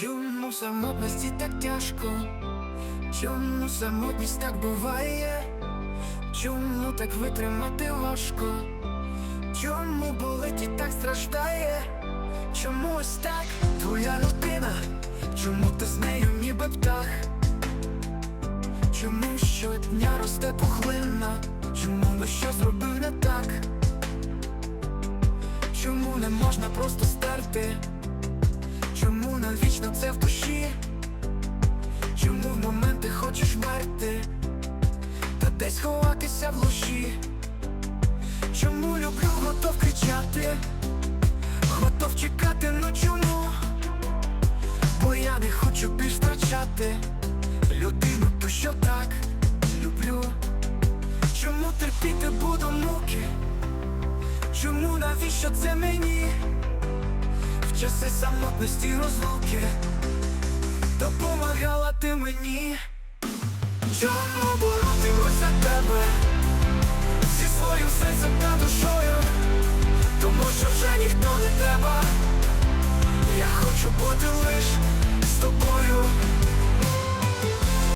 Чому самотності так тяжко? Чому самотність так буває? Чому так витримати важко? Чому болить і так страждає? Чому ось так твоя родина? Чому ти з нею ніби птах? Чому щодня росте пухлина? Чому би що зробив не так? Чому не можна просто стерти? Десь ховатися в глуші? Чому люблю, готов кричати? Готов чекати, ну чому? Бо я не хочу більш втрачати Людину, то що так люблю Чому терпіти буду муки? Чому навіщо це мені? В часи самотності розлуки Допомагала ти мені Чому своїм душою Тому що вже ніхто не треба. Я хочу бути лиш з тобою